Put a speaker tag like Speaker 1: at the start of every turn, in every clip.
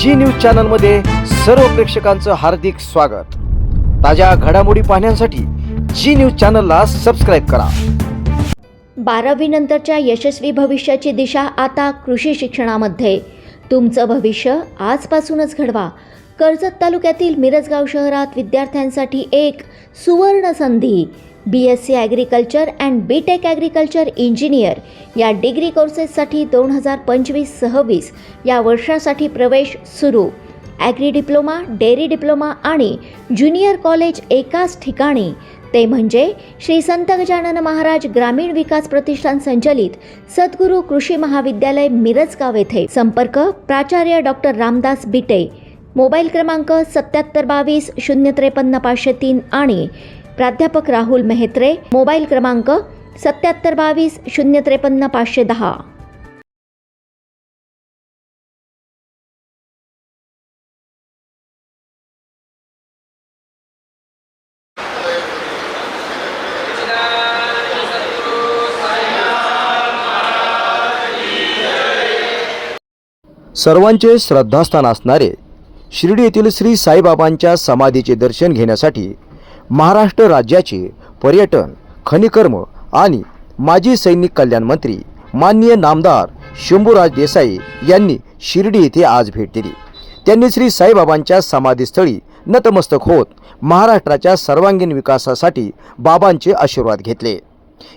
Speaker 1: जी news चॅनलमध्ये सर्व प्रेक्षकांचं हार्दिक स्वागत. ताज्या घडामोडी पाहण्यासाठी जी न्यूज चॅनलला सबस्क्राईब करा.
Speaker 2: बारावी नंतरच्या यशस्वी भविष्याची दिशा आता कृषी शिक्षणामध्ये. तुमचं भविष्य आजपासूनच घडवा. कर्जत तालुक्यातील मिरजगाव शहरात विद्यार्थ्यांसाठी एक सुवर्ण संधी. B S C agriculture and B tech agriculture engineer या डिग्री कोर्सेससाठी दोन हजार पंचवीस सव्वीस या वर्षासाठी प्रवेश सुरू. ॲग्री डिप्लोमा डेअरी डिप्लोमा आणि ज्युनियर कॉलेज एकाच ठिकाणी. ते म्हणजे श्री संत गजानन महाराज ग्रामीण विकास प्रतिष्ठान संचलित सद्गुरू कृषी महाविद्यालय मिरजगाव येथे. संपर्क प्राचार्य डॉक्टर रामदास बिटे. मोबाईल क्रमांक सत्याहत्तर बावीस शून्य त्रेपन्न पाचशे तीन आणि प्राध्यापक राहुल मेहत्रे मोबाईल क्रमांक सत्याहत्तर बावीस शून्य त्रेपन्न पाचशे दहा.
Speaker 1: सर्वांचे श्रद्धास्थान असणारे शिर्डी येथील श्री साईबाबांच्या समाधीचे दर्शन घेण्यासाठी महाराष्ट्र राज्याचे पर्यटन खनिकर्म आणि माजी सैनिक कल्याण मंत्री माननीय नामदार शंभूराज देसाई यांनी शिर्डी येथे आज भेट दिली. त्यांनी श्री साईबाबांच्या समाधीस्थळी नतमस्तक होत महाराष्ट्राच्या सर्वांगीण विकासासाठी बाबांचे आशीर्वाद घेतले.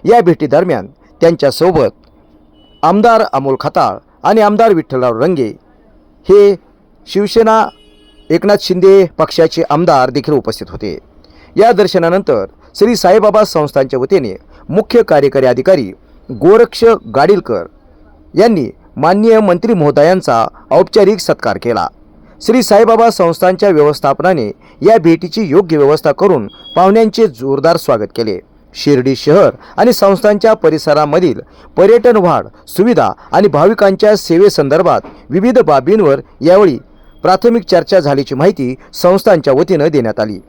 Speaker 1: या भेटीदरम्यान त्यांच्यासोबत आमदार अमोल खताळ आणि आमदार विठ्ठलराव रंगे हे शिवसेना एकनाथ शिंदे पक्षाचे आमदार देखील उपस्थित होते. या दर्शनानंतर श्री साईबाबा संस्थांच्या वतीने मुख्य कार्यकारी अधिकारी गोरक्ष गाडीलकर यांनी माननीय मंत्री महोदयांचा औपचारिक सत्कार केला. श्री साईबाबा संस्थांच्या व्यवस्थापनाने या भेटीची योग्य व्यवस्था करून पाहुण्यांचे जोरदार स्वागत केले. शिर्डी शहर आणि संस्थांच्या परिसरामधील पर्यटन वाढ सुविधा आणि भाविकांच्या सेवेसंदर्भात विविध बाबींवर यावेळी प्राथमिक चर्चा झाल्याची माहिती संस्थांच्या वतीनं देण्यात आली.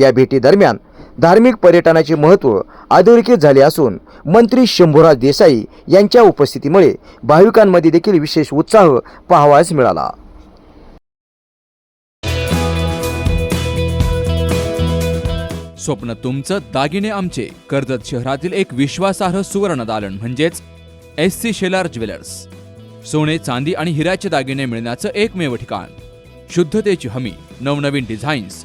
Speaker 1: या भेटीदरम्यान धार्मिक पर्यटनाचे महत्त्व अधोरेखित झाले असून मंत्री शंभूराज देसाई यांच्या उपस्थितीमुळे भाविकांमध्ये देखील विशेष उत्साह पाहावास मिळाला.
Speaker 3: स्वप्न तुमचं दागिने आमचे. कर्जत शहरातील एक विश्वासार्ह सुवर्ण दालन म्हणजेच एस सी शेलार ज्वेलर्स. सोने चांदी आणि हिऱ्याचे दागिने मिळण्याचं एकमेव ठिकाण. शुद्धतेची हमी नवनवीन डिझाईन्स